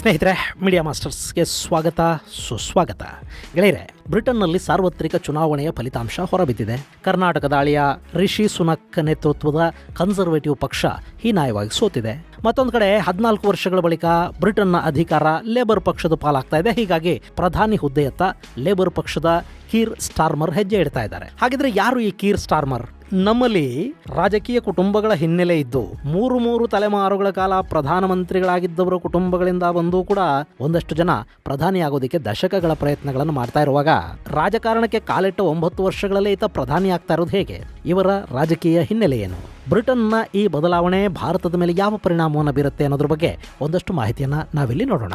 ಸ್ನೇಹಿತರೆ ಮೀಡಿಯಾ ಮಾಸ್ಟರ್ಸ್ಗೆ ಸ್ವಾಗತ, ಸುಸ್ವಾಗತ. ಗೆಳೆಯರೆ, ಬ್ರಿಟನ್ನಲ್ಲಿ ಸಾರ್ವತ್ರಿಕ ಚುನಾವಣೆಯ ಫಲಿತಾಂಶ ಹೊರಬಿದ್ದಿದೆ. ಕರ್ನಾಟಕದ ಅಳಿಯ ರಿಷಿ ಸುನಕ್ ನೇತೃತ್ವದ ಕನ್ಸರ್ವೇಟಿವ್ ಪಕ್ಷ ಹೀನಾಯವಾಗಿ ಸೋತಿದೆ. ಮತ್ತೊಂದು ಕಡೆ, ಹದಿನಾಲ್ಕು ವರ್ಷಗಳ ಬಳಿಕ ಬ್ರಿಟನ್ನ ಅಧಿಕಾರ ಲೇಬರ್ ಪಕ್ಷದ ಪಾಲಾಗ್ತಾ ಇದೆ. ಹೀಗಾಗಿ ಪ್ರಧಾನಿ ಹುದ್ದೆಯತ್ತ ಲೇಬರ್ ಪಕ್ಷದ ಕೀರ್ ಸ್ಟಾರ್ಮರ್ ಹೆಜ್ಜೆ ಇಡ್ತಾ ಇದ್ದಾರೆ. ಹಾಗಿದ್ರೆ ಯಾರು ಈ ಕೀರ್ ಸ್ಟಾರ್ಮರ್? ನಮ್ಮಲ್ಲಿ ರಾಜಕೀಯ ಕುಟುಂಬಗಳ ಹಿನ್ನೆಲೆ ಇದ್ದು ಮೂರು ಮೂರು ತಲೆಮಾರುಗಳ ಕಾಲ ಪ್ರಧಾನಮಂತ್ರಿಗಳಾಗಿದ್ದವರ ಕುಟುಂಬಗಳಿಂದ ಬಂದು ಕೂಡ ಒಂದಷ್ಟು ಜನ ಪ್ರಧಾನಿಯಾಗೋದಕ್ಕೆ ದಶಕಗಳ ಪ್ರಯತ್ನಗಳನ್ನು ಮಾಡ್ತಾ ಇರುವಾಗ ರಾಜಕಾರಣಕ್ಕೆ ಕಾಲಿಟ್ಟ ಒಂಬತ್ತು ವರ್ಷಗಳಲ್ಲೇ ಈತ ಪ್ರಧಾನಿ ಆಗ್ತಾ ಇರೋದು ಹೇಗೆ? ಇವರ ರಾಜಕೀಯ ಹಿನ್ನೆಲೆ ಏನು? ಬ್ರಿಟನ್ನ ಈ ಬದಲಾವಣೆ ಭಾರತದ ಮೇಲೆ ಯಾವ ಪರಿಣಾಮವನ್ನು ಬೀರುತ್ತೆ ಅನ್ನೋದ್ರ ಬಗ್ಗೆ ಒಂದಷ್ಟು ಮಾಹಿತಿಯನ್ನು ನಾವಿಲ್ಲಿ ನೋಡೋಣ.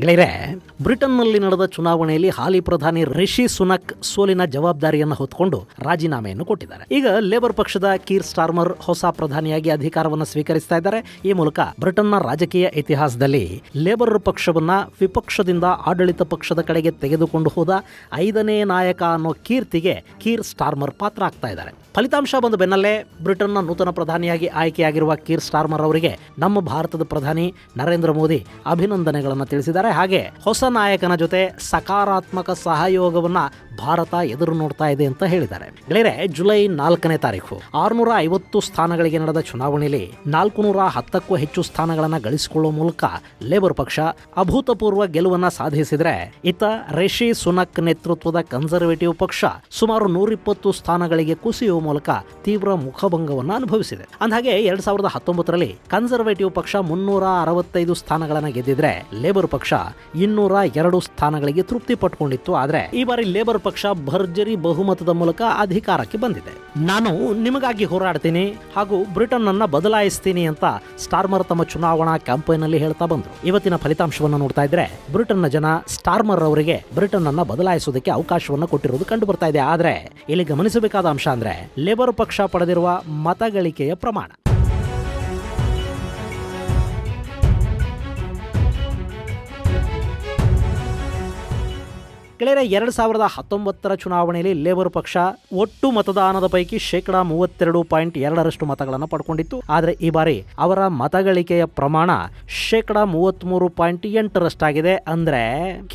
ಗೆಳೆಯರೆ ಬ್ರಿಟನ್ನಲ್ಲಿ ನಡೆದ ಚುನಾವಣೆಯಲ್ಲಿ ಹಾಲಿ ಪ್ರಧಾನಿ ರಿಷಿ ಸುನಕ್ ಸೋಲಿನ ಜವಾಬ್ದಾರಿಯನ್ನು ಹೊತ್ಕೊಂಡು ರಾಜೀನಾಮೆಯನ್ನು ಕೊಟ್ಟಿದ್ದಾರೆ. ಈಗ ಲೇಬರ್ ಪಕ್ಷದ ಕೀರ್ ಸ್ಟಾರ್ಮರ್ ಹೊಸ ಪ್ರಧಾನಿಯಾಗಿ ಅಧಿಕಾರವನ್ನು ಸ್ವೀಕರಿಸ್ತಾ ಇದ್ದಾರೆ. ಈ ಮೂಲಕ ಬ್ರಿಟನ್ನ ರಾಜಕೀಯ ಇತಿಹಾಸದಲ್ಲಿ ಲೇಬರ್ ಪಕ್ಷವನ್ನ ವಿಪಕ್ಷದಿಂದ ಆಡಳಿತ ಪಕ್ಷದ ಕಡೆಗೆ ತೆಗೆದುಕೊಂಡು ಹೋದ ಐದನೇ ನಾಯಕ ಅನ್ನೋ ಕೀರ್ತಿಗೆ ಕೀರ್ ಸ್ಟಾರ್ಮರ್ ಪಾತ್ರ ಆಗ್ತಾ ಇದ್ದಾರೆ. ಫಲಿತಾಂಶ ಬಂದ ಬೆನ್ನಲ್ಲೇ ಬ್ರಿಟನ್ನ ನೂತನ ಪ್ರಧಾನಿಯಾಗಿ ಆಯ್ಕೆಯಾಗಿರುವ ಕೀರ್ ಸ್ಟಾರ್ಮರ್ ಅವರಿಗೆ ನಮ್ಮ ಭಾರತದ ಪ್ರಧಾನಿ ನರೇಂದ್ರ ಮೋದಿ ಅಭಿನಂದನೆಗಳನ್ನು ತಿಳಿಸಿದ್ದಾರೆ. ಹಾಗೆ ಹೊಸ ನಾಯಕನ ಜೊತೆ ಸಕಾರಾತ್ಮಕ ಸಹಯೋಗವನ್ನ ಭಾರತ ಎದುರು ನೋಡ್ತಾ ಇದೆ ಅಂತ ಹೇಳಿದ್ದಾರೆ. ಗೆಳೆಯರೆ, ಜುಲೈ ನಾಲ್ಕನೇ ತಾರೀಕು ಆರುನೂರ ಐವತ್ತು ಸ್ಥಾನಗಳಿಗೆ ನಡೆದ ಚುನಾವಣೆಯಲ್ಲಿ ನಾಲ್ಕು ನೂರ ಹತ್ತಕ್ಕೂ ಹೆಚ್ಚು ಸ್ಥಾನಗಳನ್ನು ಗಳಿಸಿಕೊಳ್ಳುವ ಮೂಲಕ ಲೇಬರ್ ಪಕ್ಷ ಅಭೂತಪೂರ್ವ ಗೆಲುವನ್ನ ಸಾಧಿಸಿದ್ರೆ, ಇತ್ತ ರಿಷಿ ಸುನಕ್ ನೇತೃತ್ವದ ಕನ್ಸರ್ವೇಟಿವ್ ಪಕ್ಷ ಸುಮಾರು ನೂರಿಪ್ಪತ್ತು ಸ್ಥಾನಗಳಿಗೆ ಕುಸಿಯುವ ಮೂಲಕ ತೀವ್ರ ಮುಖಭಂಗವನ್ನು ಅನುಭವಿಸಿದೆ. ಅಂದಹಾಗೆ, ಎರಡ್ ಸಾವಿರದ ಹತ್ತೊಂಬತ್ತರಲ್ಲಿ ಕನ್ಸರ್ವೇಟಿವ್ ಪಕ್ಷ ಮುನ್ನೂರ ಅರವತ್ತೈದು ಸ್ಥಾನಗಳನ್ನು ಗೆದ್ದಿದ್ರೆ, ಲೇಬರ್ ಪಕ್ಷ ಇನ್ನೂರ ಎರಡು ಸ್ಥಾನಗಳಿಗೆ ತೃಪ್ತಿ ಪಟ್ಕೊಂಡಿತ್ತು. ಆದ್ರೆ, ಈ ಬಾರಿ ಲೇಬರ್ ಭರ್ಜರಿ ಬಹುಮತದ ಮೂಲಕ ಅಧಿಕಾರಕ್ಕೆ ಬಂದಿದೆ. ನಾನು ನಿಮಗಾಗಿ ಹೋರಾಡ್ತೀನಿ ಹಾಗೂ ಬ್ರಿಟನ್ ಅನ್ನ ಬದಲಾಯಿಸ್ತೀನಿ ಅಂತ ಸ್ಟಾರ್ಮರ್ ತಮ್ಮ ಚುನಾವಣಾ ಕ್ಯಾಂಪೇನ್ ಅಲ್ಲಿ ಹೇಳ್ತಾ ಬಂದ್ರು. ಇವತ್ತಿನ ಫಲಿತಾಂಶವನ್ನು ನೋಡ್ತಾ ಇದ್ರೆ, ಬ್ರಿಟನ್ನ ಜನ ಸ್ಟಾರ್ಮರ್ ಅವರಿಗೆ ಬ್ರಿಟನ್ ಅನ್ನ ಬದಲಾಯಿಸೋದಕ್ಕೆ ಅವಕಾಶವನ್ನು ಕೊಟ್ಟಿರುವುದು ಕಂಡು ಬರ್ತಾ ಇದೆ. ಆದ್ರೆ, ಇಲ್ಲಿ ಗಮನಿಸಬೇಕಾದ ಅಂಶ ಅಂದ್ರೆ, ಲೇಬರ್ ಪಕ್ಷ ಪಡೆದಿರುವ ಮತಗಳಿಕೆಯ ಪ್ರಮಾಣ. ಗೆಳೆಯರೆ ಎರಡು ಸಾವಿರದ ಹತ್ತೊಂಬತ್ತರ ಚುನಾವಣೆಯಲ್ಲಿ ಲೇಬರ್ ಪಕ್ಷ ಒಟ್ಟು ಮತದಾನದ ಪೈಕಿ ಶೇಕಡಾ ಮೂವತ್ತೆರಡು ಪಾಯಿಂಟ್ ಎರಡರಷ್ಟು ಮತಗಳನ್ನು ಪಡ್ಕೊಂಡಿತ್ತು. ಆದರೆ ಈ ಬಾರಿ ಅವರ ಮತಗಳಿಕೆಯ ಪ್ರಮಾಣ ಶೇಕಡಾ ಮೂವತ್ತ್ಮೂರು ಪಾಯಿಂಟ್ ಎಂಟರಷ್ಟಾಗಿದೆ. ಅಂದರೆ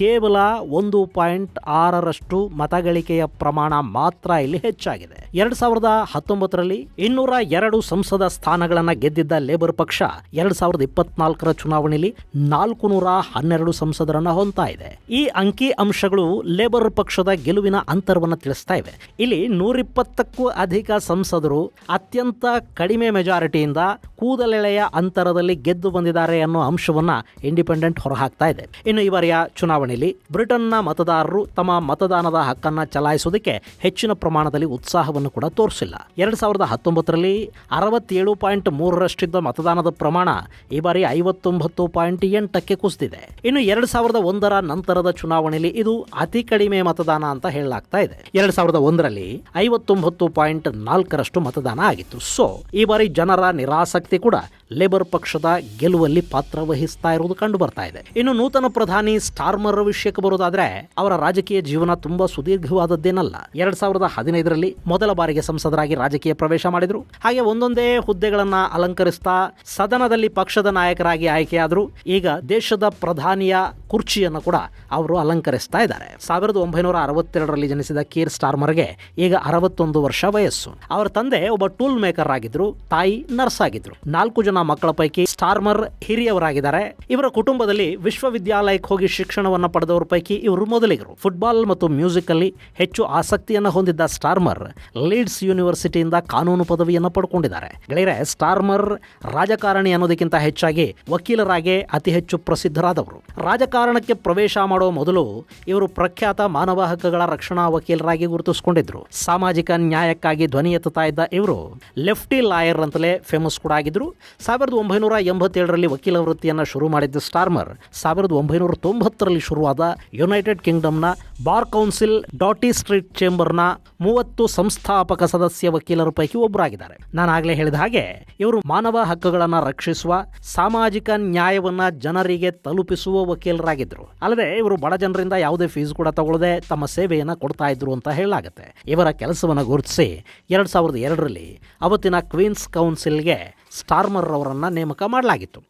ಕೇವಲ ಒಂದು ಪಾಯಿಂಟ್ ಆರರಷ್ಟು ಮತಗಳಿಕೆಯ ಪ್ರಮಾಣ ಮಾತ್ರ ಇಲ್ಲಿ ಹೆಚ್ಚಾಗಿದೆ. ಎರಡು ಸಾವಿರದ ಹತ್ತೊಂಬತ್ತರಲ್ಲಿ ಇನ್ನೂರ ಎರಡು ಸಂಸದ ಸ್ಥಾನಗಳನ್ನು ಗೆದ್ದಿದ್ದ ಲೇಬರ್ ಪಕ್ಷ ಎರಡು ಸಾವಿರದ ಇಪ್ಪತ್ನಾಲ್ಕರ ಚುನಾವಣೆಯಲ್ಲಿ ನಾಲ್ಕು ನೂರ ಹನ್ನೆರಡು ಸಂಸದರನ್ನ ಹೊಂದ್ತಾ ಇದೆ. ಈ ಅಂಕಿ ಅಂಶಗಳು ಲೇಬರ್ ಪಕ್ಷದ ಗೆಲುವಿನ ಅಂತರವನ್ನು ತಿಳಿಸ್ತಾ ಇವೆ. ಇಲ್ಲಿ ನೂರಿಪ್ಪತ್ತಕ್ಕೂ ಅಧಿಕ ಸಂಸದರು ಅತ್ಯಂತ ಕಡಿಮೆ ಮೆಜಾರಿಟಿಯಿಂದ ಕೂದಲೆಳೆಯ ಅಂತರದಲ್ಲಿ ಗೆದ್ದು ಬಂದಿದ್ದಾರೆ ಅನ್ನೋ ಅಂಶವನ್ನ ಇಂಡಿಪೆಂಡೆಂಟ್ ಹೊರಹಾಕ್ತಾ ಇದೆ. ಇನ್ನು ಈ ಬಾರಿಯ ಚುನಾವಣೆಯಲ್ಲಿ ಬ್ರಿಟನ್ನ ಮತದಾರರು ತಮ್ಮ ಮತದಾನದ ಹಕ್ಕನ್ನ ಚಲಾಯಿಸುವುದಕ್ಕೆ ಹೆಚ್ಚಿನ ಪ್ರಮಾಣದಲ್ಲಿ ಉತ್ಸಾಹವನ್ನು ಕೂಡ ತೋರಿಸಿಲ್ಲ. ಎರಡ್ ಸಾವಿರದ ಹತ್ತೊಂಬತ್ತರಲ್ಲಿ ಅರವತ್ತೇಳು ಪಾಯಿಂಟ್ ಮೂರರಷ್ಟಿದ್ದ ಮತದಾನದ ಪ್ರಮಾಣ ಈ ಬಾರಿ ಐವತ್ತೊಂಬತ್ತು ಪಾಯಿಂಟ್ ಎಂಟಕ್ಕೆ ಕುಸಿದಿದೆ. ಇನ್ನು ಎರಡ್ ಸಾವಿರದ ಒಂದರ ನಂತರದ ಚುನಾವಣೆಯಲ್ಲಿ ಇದು ಅತಿ ಕಡಿಮೆ ಮತದಾನ ಅಂತ ಹೇಳಲಾಗ್ತಾ ಇದೆ. ಎರಡ್ ಸಾವಿರದ ಒಂದರಲ್ಲಿ ಐವತ್ತೊಂಬತ್ತು ಪಾಯಿಂಟ್ ನಾಲ್ಕರಷ್ಟು ಮತದಾನ ಆಗಿತ್ತು. ಸೊ ಈ ಬಾರಿ ಜನರ ನಿರಾಸಕ್ತಿ ಕೂಡ ಲೇಬರ್ ಪಕ್ಷದ ಗೆಲುವಲ್ಲಿ ಪಾತ್ರ ವಹಿಸ್ತಾ ಇರುವುದು ಕಂಡು ಬರ್ತಾ ಇದೆ. ಇನ್ನು ನೂತನ ಪ್ರಧಾನಿ ಸ್ಟಾರ್ಮರ್ ವಿಷಯಕ್ಕೆ ಬರೋದಾದ್ರೆ ಅವರ ರಾಜಕೀಯ ಜೀವನ ತುಂಬಾ ಸುದೀರ್ಘವಾದದ್ದೇನಲ್ಲ. ಎರಡ್ ಸಾವಿರದ ಹದಿನೈದರಲ್ಲಿ ಮೊದಲ ಬಾರಿಗೆ ಸಂಸದರಾಗಿ ರಾಜಕೀಯ ಪ್ರವೇಶ ಮಾಡಿದ್ರು. ಹಾಗೆ ಒಂದೊಂದೇ ಹುದ್ದೆಗಳನ್ನ ಅಲಂಕರಿಸ್ತಾ ಸದನದಲ್ಲಿ ಪಕ್ಷದ ನಾಯಕರಾಗಿ ಆಯ್ಕೆಯಾದರು. ಈಗ ದೇಶದ ಪ್ರಧಾನಿಯ ಕುರ್ಚಿಯನ್ನು ಕೂಡ ಅವರು ಅಲಂಕರಿಸ್ತಾ ಇದ್ದಾರೆ. ಸಾವಿರದ ಒಂಬೈನೂರ ಅರವತ್ತೆರಡರಲ್ಲಿ ಜನಿಸಿದ ಕೀರ್ ಸ್ಟಾರ್ಮರ್ಗೆ ಈಗ ಅರವತ್ತೊಂದು ವರ್ಷ ವಯಸ್ಸು. ಅವರ ತಂದೆ ಒಬ್ಬ ಟೂಲ್ ಮೇಕರ್ ಆಗಿದ್ರು ತಾಯಿ ನರ್ಸ್ ಆಗಿದ್ರು ನಾಲ್ಕು ಜನ ಮಕ್ಕಳ ಪೈಕಿ ಸ್ಟಾರ್ಮರ್ ಹಿರಿಯವರಾಗಿದ್ದಾರೆ. ಇವರ ಕುಟುಂಬದಲ್ಲಿ ವಿಶ್ವವಿದ್ಯಾಲಯಕ್ಕೆ ಹೋಗಿ ಶಿಕ್ಷಣವನ್ನು ಪಡೆದವರ ಪೈಕಿ ಇವರು ಮೊದಲಿಗರು. ಫುಟ್ಬಾಲ್ ಮತ್ತು ಮ್ಯೂಸಿಕ್ ಅಲ್ಲಿ ಹೆಚ್ಚು ಆಸಕ್ತಿಯನ್ನು ಹೊಂದಿದ್ದ ಸ್ಟಾರ್ಮರ್ ಲೀಡ್ಸ್ ಯೂನಿವರ್ಸಿಟಿಯಿಂದ ಕಾನೂನು ಪದವಿಯನ್ನು ಪಡ್ಕೊಂಡಿದ್ದಾರೆ. ಗೆಳೆಯರೆ, ಸ್ಟಾರ್ಮರ್ ರಾಜಕಾರಣಿ ಅನ್ನೋದಕ್ಕಿಂತ ಹೆಚ್ಚಾಗಿ ವಕೀಲರಾಗಿ ಅತಿ ಹೆಚ್ಚು ಪ್ರಸಿದ್ಧರಾದವರು. ರಾಜಕಾರಣಕ್ಕೆ ಪ್ರವೇಶ ಮಾಡುವ ಮೊದಲು ಇವರು ಪ್ರಖ್ಯಾತ ಮಾನವ ಹಕ್ಕುಗಳ ರಕ್ಷಣಾ ವಕೀಲರಾಗಿ ಗುರುತಿಸಿಕೊಂಡಿದ್ರು ಸಾಮಾಜಿಕ ನ್ಯಾಯಕ್ಕಾಗಿ ಧ್ವನಿ ಎತ್ತುತ್ತಾ ಇದ್ದ ಇವರು ಲೆಫ್ಟಿ ಲಾಯರ್ ಅಂತಲೇ ಫೇಮಸ್ ಕೂಡ ಆಗಿದ್ರು. ಸಾವಿರದ ಒಂಬೈನೂರ ಎಂಬತ್ತೇಳರಲ್ಲಿ ವಕೀಲ ವೃತ್ತಿಯನ್ನು ಶುರು ಮಾಡಿದ್ದ ಸ್ಟಾರ್ಮರ್ ಸಾವಿರದ ಒಂಬೈನೂರ ತೊಂಬತ್ತರಲ್ಲಿ ಶುರುವಾದ ಯುನೈಟೆಡ್ ಕಿಂಗ್ಡಮ್ನ ಬಾರ್ ಕೌನ್ಸಿಲ್ ಡಾಟಿ ಸ್ಟ್ರೀಟ್ ಚೇಂಬರ್ನ ಮೂವತ್ತು ಸಂಸ್ಥಾಪಕ ಸದಸ್ಯ ವಕೀಲರ ಪೈಕಿ ಒಬ್ಬರಾಗಿದ್ದಾರೆ ನಾನು ಆಗಲೇ ಹೇಳಿದ ಹಾಗೆ ಇವರು ಮಾನವ ಹಕ್ಕುಗಳನ್ನು ರಕ್ಷಿಸುವ, ಸಾಮಾಜಿಕ ನ್ಯಾಯವನ್ನ ಜನರಿಗೆ ತಲುಪಿಸುವ ವಕೀಲರಾಗಿದ್ದರು ಅಲ್ಲದೆ ಇವರು ಬಡ ಜನರಿಂದ ಯಾವುದೇ ಫೀಸ್ ಫೀಸ್ ಕೂಡ ತಗೊಳ್ಳದೆ ತಮ್ಮ ಸೇವೆಯನ್ನು ಕೊಡ್ತಾ ಇದ್ರು ಅಂತ ಹೇಳಲಾಗುತ್ತೆ. ಇವರ ಕೆಲಸವನ್ನು ಗುರುತಿಸಿ ಎರಡು ಸಾವಿರದ ಎರಡರಲ್ಲಿ ಅವತ್ತಿನ ಕ್ವೀನ್ಸ್ ಕೌನ್ಸಿಲ್ಗೆ ಸ್ಟಾರ್ಮರ್ ಅವರನ್ನು ನೇಮಕ ಮಾಡಲಾಗಿತ್ತು.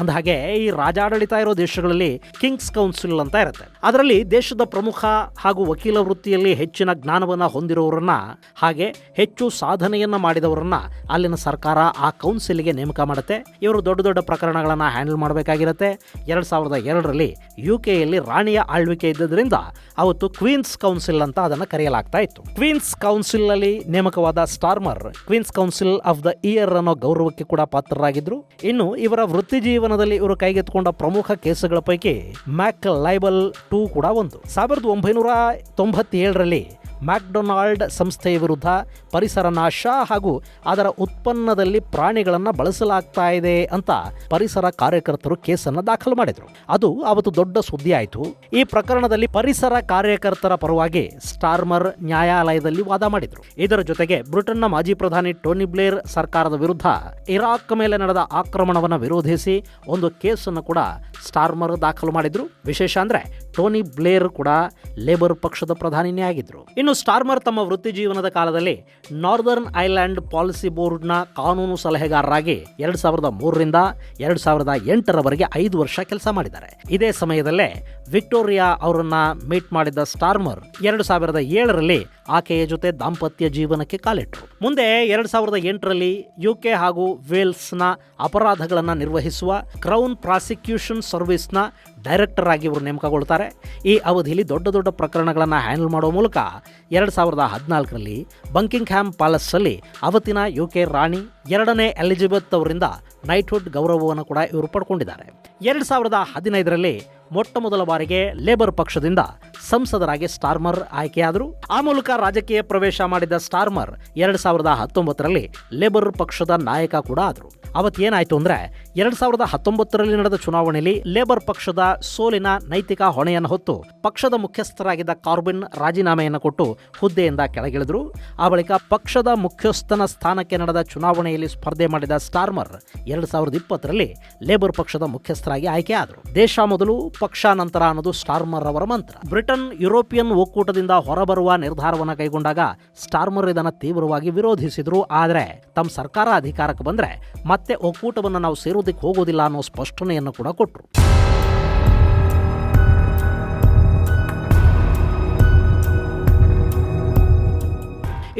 ಅಂದಹಾಗೆ ಈ ರಾಜಾಡಳಿತ ಇರೋ ದೇಶಗಳಲ್ಲಿ ಕಿಂಗ್ಸ್ ಕೌನ್ಸಿಲ್ ಅಂತ ಇರುತ್ತೆ. ಅದರಲ್ಲಿ ದೇಶದ ಪ್ರಮುಖ ಹಾಗೂ ವಕೀಲ ವೃತ್ತಿಯಲ್ಲಿ ಹೆಚ್ಚಿನ ಜ್ಞಾನವನ್ನು ಹೊಂದಿರೋರನ್ನ ಹಾಗೆ ಹೆಚ್ಚು ಸಾಧನೆಯನ್ನ ಮಾಡಿದವರನ್ನ ಅಲ್ಲಿನ ಸರ್ಕಾರ ಆ ಕೌನ್ಸಿಲ್ಗೆ ನೇಮಕ ಮಾಡುತ್ತೆ. ಇವರು ದೊಡ್ಡ ದೊಡ್ಡ ಪ್ರಕರಣಗಳನ್ನು ಹ್ಯಾಂಡಲ್ ಮಾಡಬೇಕಾಗಿರುತ್ತೆ. ಎರಡು ಸಾವಿರದ ಎರಡರಲ್ಲಿ ಯು ಕೆಯಲ್ಲಿ ರಾಣಿಯ ಆಳ್ವಿಕೆ ಇದ್ದರಿಂದ ಅವತ್ತು ಕ್ವೀನ್ಸ್ ಕೌನ್ಸಿಲ್ ಅಂತ ಅದನ್ನು ಕರೆಯಲಾಗ್ತಾ ಇತ್ತು. ಕ್ವೀನ್ಸ್ ಕೌನ್ಸಿಲ್ ಅಲ್ಲಿ ನೇಮಕವಾದ Starmer, Queen's Counsel of the year ಅನ್ನೋ ಗೌರವಕ್ಕೆ ಕೂಡ ಪಾತ್ರರಾಗಿದ್ರು. ಇನ್ನು ಇವರ ವೃತ್ತಿ ಜೀವನದಲ್ಲಿ ಇವರು ಕೈಗೆತ್ತಿಕೊಂಡ ಪ್ರಮುಖ ಕೇಸುಗಳ ಪೈಕಿ ಮ್ಯಾಕ್ ಲೈಬಲ್ ಟೂ ಕೂಡ ಒಂದು. ಸಾವಿರದ ಒಂಬೈನೂರ ತೊಂಬತ್ತೇಳರಲ್ಲಿ ಮ್ಯಾಕ್ಡೊನಾಲ್ಡ್ ಸಂಸ್ಥೆಯ ವಿರುದ್ಧ ಪರಿಸರ ನಾಶ ಹಾಗೂ ಅದರ ಉತ್ಪನ್ನದಲ್ಲಿ ಪ್ರಾಣಿಗಳನ್ನು ಬಳಸಲಾಗ್ತಾ ಇದೆ ಅಂತ ಪರಿಸರ ಕಾರ್ಯಕರ್ತರು ಕೇಸನ್ನು ದಾಖಲು ಮಾಡಿದರು. ಅದು ಅವತ್ತು ದೊಡ್ಡ ಸುದ್ದಿ ಆಯಿತು. ಈ ಪ್ರಕರಣದಲ್ಲಿ ಪರಿಸರ ಕಾರ್ಯಕರ್ತರ ಪರವಾಗಿ ಸ್ಟಾರ್ಮರ್ ನ್ಯಾಯಾಲಯದಲ್ಲಿ ವಾದ ಮಾಡಿದರು. ಇದರ ಜೊತೆಗೆ ಬ್ರಿಟನ್ನ ಮಾಜಿ ಪ್ರಧಾನಿ ಟೋನಿ ಬ್ಲೇರ್ ಸರ್ಕಾರದ ವಿರುದ್ಧ ಇರಾಕ್ ಮೇಲೆ ನಡೆದ ಆಕ್ರಮಣವನ್ನು ವಿರೋಧಿಸಿ ಒಂದು ಕೇಸನ್ನು ಕೂಡ ಸ್ಟಾರ್ಮರ್ ದಾಖಲು ಮಾಡಿದ್ರು. ವಿಶೇಷ ಅಂದ್ರೆ ಟೋನಿ ಬ್ಲೇರ್ ಕೂಡ ಲೇಬರ್ ಪಕ್ಷದ ಪ್ರಧಾನಿನೇ ಆಗಿದ್ರು. ಇನ್ನು ಸ್ಟಾರ್ಮರ್ ತಮ್ಮ ವೃತ್ತಿ ಜೀವನದ ಕಾಲದಲ್ಲಿ ನಾರ್ದರ್ನ್ ಐಲ್ಯಾಂಡ್ ಪಾಲಿಸಿ ಬೋರ್ಡ್ನ ಕಾನೂನು ಸಲಹೆಗಾರರಾಗಿ ಎರಡು ಸಾವಿರದ ಮೂರರಿಂದ ಎರಡು ಸಾವಿರದ ಎಂಟರವರೆಗೆ ಐದು ವರ್ಷ ಕೆಲಸ ಮಾಡಿದ್ದಾರೆ. ಇದೇ ಸಮಯದಲ್ಲೇ ವಿಕ್ಟೋರಿಯಾ ಅವರನ್ನ ಮೀಟ್ ಮಾಡಿದ ಸ್ಟಾರ್ಮರ್ ಎರಡು ಸಾವಿರದ ಏಳರಲ್ಲಿ ಆಕೆಯ ಜೊತೆ ದಾಂಪತ್ಯ ಜೀವನಕ್ಕೆ ಕಾಲಿಟ್ಟರು ಮುಂದೆ ಎರಡು ಸಾವಿರದ ಎಂಟರಲ್ಲಿ ಯುಕೆ ಹಾಗೂ ವೇಲ್ಸ್ನ ಅಪರಾಧಗಳನ್ನು ನಿರ್ವಹಿಸುವ ಕ್ರೌನ್ ಪ್ರಾಸಿಕ್ಯೂಷನ್ ಸರ್ವಿಸ್ನ ಡೈರೆಕ್ಟರ್ ಆಗಿ ಇವರು ನೇಮಕಗೊಳ್ತಾರೆ. ಈ ಅವಧಿಯಲ್ಲಿ ದೊಡ್ಡ ದೊಡ್ಡ ಪ್ರಕರಣಗಳನ್ನು ಹ್ಯಾಂಡಲ್ ಮಾಡುವ ಮೂಲಕ ಎರಡು ಸಾವಿರದ ಹದಿನಾಲ್ಕರಲ್ಲಿ ಬಂಕಿಂಗ್ ಹ್ಯಾಮ್ ಪ್ಯಾಲೇಸಲ್ಲಿ ಅವತ್ತಿನ ಯು ಕೆ ರಾಣಿ ಎರಡನೇ ಎಲಿಜಬೆತ್ ಅವರಿಂದ ನೈಟ್ಹುಡ್ ಗೌರವವನ್ನು ಕೂಡ ಇವರು ಪಡ್ಕೊಂಡಿದ್ದಾರೆ. ಎರಡು ಸಾವಿರದ ಹದಿನೈದರಲ್ಲಿ ಮೊಟ್ಟ ಮೊದಲ ಬಾರಿಗೆ ಲೇಬರ್ ಪಕ್ಷದಿಂದ ಸಂಸದರಾಗಿ ಸ್ಟಾರ್ಮರ್ ಆಯ್ಕೆಯಾದರು. ಆ ಮೂಲಕ ರಾಜಕೀಯ ಪ್ರವೇಶ ಮಾಡಿದ ಸ್ಟಾರ್ಮರ್ ಎರಡು ಸಾವಿರದ ಹತ್ತೊಂಬತ್ತರಲ್ಲಿ ಲೇಬರ್ ಪಕ್ಷದ ನಾಯಕ ಕೂಡ ಆದರು. ಅವತ್ತೇನಾಯ್ತು ಅಂದ್ರೆ ಎರಡ್ ಸಾವಿರದ ಹತ್ತೊಂಬತ್ತರಲ್ಲಿ ನಡೆದ ಚುನಾವಣೆಯಲ್ಲಿ ಲೇಬರ್ ಪಕ್ಷದ ಸೋಲಿನ ನೈತಿಕ ಹೊಣೆಯನ್ನು ಹೊತ್ತು ಪಕ್ಷದ ಮುಖ್ಯಸ್ಥರಾಗಿದ್ದ ಕಾರ್ಬಿನ್ ರಾಜೀನಾಮೆಯನ್ನು ಕೊಟ್ಟು ಹುದ್ದೆಯಿಂದ ಕೆಳಗಿಳಿದ್ರು. ಆ ಬಳಿಕ ಪಕ್ಷದ ಮುಖ್ಯಸ್ಥನ ಸ್ಥಾನಕ್ಕೆ ನಡೆದ ಚುನಾವಣೆಯಲ್ಲಿ ಸ್ಪರ್ಧೆ ಮಾಡಿದ ಸ್ಟಾರ್ಮರ್ ಎರಡ್ ಸಾವಿರದ ಇಪ್ಪತ್ತರಲ್ಲಿ ಲೇಬರ್ ಪಕ್ಷದ ಮುಖ್ಯಸ್ಥರಾಗಿ ಆಯ್ಕೆ ಆದರು ದೇಶ ಮೊದಲು ಪಕ್ಷ ನಂತರ ಅನ್ನೋದು ಸ್ಟಾರ್ಮರ್ ಅವರ ಮಂತ್ರ. ಬ್ರಿಟನ್ ಯುರೋಪಿಯನ್ ಒಕ್ಕೂಟದಿಂದ ಹೊರಬರುವ ನಿರ್ಧಾರವನ್ನು ಕೈಗೊಂಡಾಗ ಸ್ಟಾರ್ಮರ್ ಇದನ್ನು ತೀವ್ರವಾಗಿ ವಿರೋಧಿಸಿದ್ರು. ಆದರೆ ತಮ್ಮ ಸರ್ಕಾರ ಅಧಿಕಾರಕ್ಕೆ ಬಂದರೆ ಮತ್ತೆ ಒಕ್ಕೂಟವನ್ನು ನಾವು ಸೇರೋದಕ್ಕೆ ಹೋಗೋದಿಲ್ಲ ಅನ್ನೋ ಸ್ಪಷ್ಟನೆಯನ್ನು ಕೂಡ ಕೊಟ್ಟರು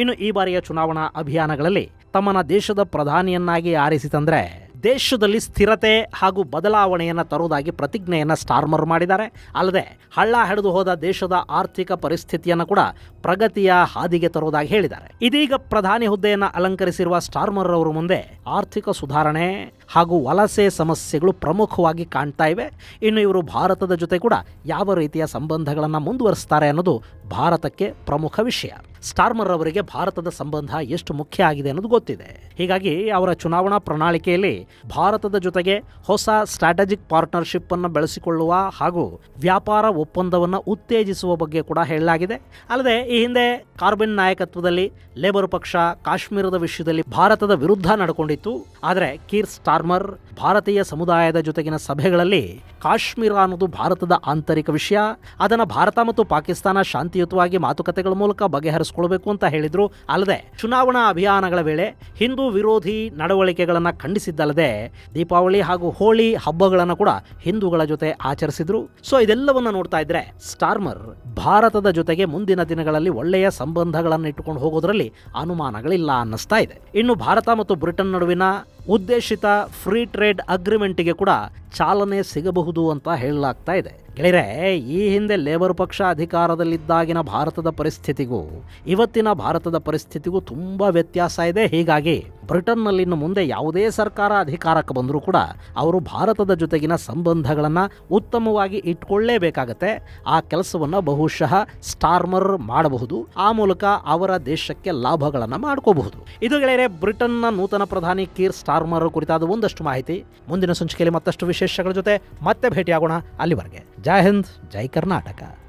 ಇನ್ನು ಈ ಬಾರಿಯ ಚುನಾವಣಾ ಅಭಿಯಾನಗಳಲ್ಲಿ ತಮ್ಮನ ದೇಶದ ಪ್ರಧಾನಿಯನ್ನಾಗಿ ಆರಿಸಿ ತಂದ್ರೆ ದೇಶದಲ್ಲಿ ಸ್ಥಿರತೆ ಹಾಗೂ ಬದಲಾವಣೆಯನ್ನು ತರುವುದಾಗಿ ಪ್ರತಿಜ್ಞೆಯನ್ನು ಸ್ಟಾರ್ಮರ್ ಮಾಡಿದ್ದಾರೆ. ಅಲ್ಲದೆ ಹಳ್ಳ ಹಿಡಿದು ಹೋದ ದೇಶದ ಆರ್ಥಿಕ ಪರಿಸ್ಥಿತಿಯನ್ನು ಕೂಡ ಪ್ರಗತಿಯ ಹಾದಿಗೆ ತರುವುದಾಗಿ ಹೇಳಿದ್ದಾರೆ. ಇದೀಗ ಪ್ರಧಾನಿ ಹುದ್ದೆಯನ್ನು ಅಲಂಕರಿಸಿರುವ ಸ್ಟಾರ್ಮರ್ ಅವರ ಮುಂದೆ ಆರ್ಥಿಕ ಸುಧಾರಣೆ ಹಾಗೂ ವಲಸೆ ಸಮಸ್ಯೆಗಳು ಪ್ರಮುಖವಾಗಿ ಕಾಣ್ತಾ ಇವೆ. ಇನ್ನು ಇವರು ಭಾರತದ ಜೊತೆ ಕೂಡ ಯಾವ ರೀತಿಯ ಸಂಬಂಧಗಳನ್ನು ಮುಂದುವರಿಸ್ತಾರೆ ಅನ್ನೋದು ಭಾರತಕ್ಕೆ ಪ್ರಮುಖ ವಿಷಯ. ಸ್ಟಾರ್ಮರ್ ಅವರಿಗೆ ಭಾರತದ ಸಂಬಂಧ ಎಷ್ಟು ಮುಖ್ಯ ಆಗಿದೆ ಅನ್ನೋದು ಗೊತ್ತಿದೆ. ಹೀಗಾಗಿ ಅವರ ಚುನಾವಣಾ ಪ್ರಣಾಳಿಕೆಯಲ್ಲಿ ಭಾರತದ ಜೊತೆಗೆ ಹೊಸ ಸ್ಟ್ರಾಟಜಿಕ್ ಪಾರ್ಟ್ನರ್ಶಿಪ್ ಅನ್ನು ಬೆಳೆಸಿಕೊಳ್ಳುವ ಹಾಗೂ ವ್ಯಾಪಾರ ಒಪ್ಪಂದವನ್ನು ಉತ್ತೇಜಿಸುವ ಬಗ್ಗೆ ಕೂಡ ಹೇಳಲಾಗಿದೆ. ಅಲ್ಲದೆ ಈ ಹಿಂದೆ ಕಾರ್ಬಿನ್ ನಾಯಕತ್ವದಲ್ಲಿ ಲೇಬರ್ ಪಕ್ಷ ಕಾಶ್ಮೀರದ ವಿಷಯದಲ್ಲಿ ಭಾರತದ ವಿರುದ್ಧ ನಡ್ಕೊಂಡಿತ್ತು. ಆದರೆ ಕೀರ್ ಸ್ಟಾರ್ಮರ್ ಭಾರತೀಯ ಸಮುದಾಯದ ಜೊತೆಗಿನ ಸಭೆಗಳಲ್ಲಿ ಕಾಶ್ಮೀರ ಅನ್ನೋದು ಭಾರತದ ಆಂತರಿಕ ವಿಷಯ. ಅದನ್ನು ಭಾರತ ಮತ್ತು ಪಾಕಿಸ್ತಾನ ಶಾಂತಿಯುತವಾಗಿ ಮಾತುಕತೆಗಳ ಮೂಲಕ ಬಗೆಹರಿಸಿಕೊಳ್ಬೇಕು ಅಂತ ಹೇಳಿದರು. ಅಲ್ಲದೆ ಚುನಾವಣಾ ಅಭಿಯಾನಗಳ ವೇಳೆ ಹಿಂದೂ ವಿರೋಧಿ ನಡವಳಿಕೆಗಳನ್ನು ಖಂಡಿಸಿದ್ದಲ್ಲದೆ ದೀಪಾವಳಿ ಹಾಗೂ ಹೋಳಿ ಹಬ್ಬಗಳನ್ನು ಕೂಡ ಹಿಂದೂಗಳ ಜೊತೆ ಆಚರಿಸಿದ್ರು. ಸೊ, ಇದೆಲ್ಲವನ್ನ ನೋಡ್ತಾ ಇದ್ರೆ ಸ್ಟಾರ್ಮರ್ ಭಾರತದ ಜೊತೆಗೆ ಮುಂದಿನ ದಿನಗಳಲ್ಲಿ ಒಳ್ಳೆಯ ಸಂಬಂಧಗಳನ್ನು ಇಟ್ಟುಕೊಂಡು ಹೋಗೋದ್ರಲ್ಲಿ ಅನುಮಾನಗಳಿಲ್ಲ ಅನ್ನಿಸ್ತಾ ಇದೆ. ಇನ್ನು ಭಾರತ ಮತ್ತು ಬ್ರಿಟನ್ ನಡುವಿನ ಉದ್ದೇಶಿತ ಫ್ರೀ ಟ್ರೇಡ್ ಅಗ್ರಿಮೆಂಟ್ಗೆ ಕೂಡ ಚಾಲನೆ ಸಿಗಬಹುದು ಅಂತ ಹೇಳಲಾಗ್ತಾ ಇದೆ. ಗೆಳೆಯರೆ, ಈ ಹಿಂದೆ ಲೇಬರ್ ಪಕ್ಷ ಅಧಿಕಾರದಲ್ಲಿದ್ದಾಗಿನ ಭಾರತದ ಪರಿಸ್ಥಿತಿಗೂ, ಇವತ್ತಿನ ಭಾರತದ ಪರಿಸ್ಥಿತಿಗೂ ತುಂಬ ವ್ಯತ್ಯಾಸ ಇದೆ. ಹೀಗಾಗಿ ಬ್ರಿಟನ್ನಲ್ಲಿ ಇನ್ನು ಮುಂದೆ ಯಾವುದೇ ಸರ್ಕಾರ ಅಧಿಕಾರಕ್ಕೆ ಬಂದರೂ ಕೂಡ ಅವರು ಭಾರತದ ಜೊತೆಗಿನ ಸಂಬಂಧಗಳನ್ನು ಉತ್ತಮವಾಗಿ ಇಟ್ಕೊಳ್ಳೇಬೇಕಾಗತ್ತೆ. ಆ ಕೆಲಸವನ್ನು ಬಹುಶಃ ಸ್ಟಾರ್ಮರ್ ಮಾಡಬಹುದು. ಆ ಮೂಲಕ ಅವರ ದೇಶಕ್ಕೆ ಲಾಭಗಳನ್ನು ಮಾಡ್ಕೋಬಹುದು. ಇದು ಗೆಳೆಯರೆ, ಬ್ರಿಟನ್ನ ನೂತನ ಪ್ರಧಾನಿ ಕೀರ್ ಸ್ಟಾರ್ಮರ್ ಕುರಿತಾದ ಒಂದಷ್ಟು ಮಾಹಿತಿ. ಮುಂದಿನ ಸಂಚಿಕೆಯಲ್ಲಿ ಮತ್ತಷ್ಟು ವಿಶೇಷಗಳ ಜೊತೆ ಮತ್ತೆ ಭೇಟಿಯಾಗೋಣ ಅಲ್ಲಿವರೆಗೆ. ಜೈ ಹಿಂದ್, ಜೈ ಕರ್ನಾಟಕ.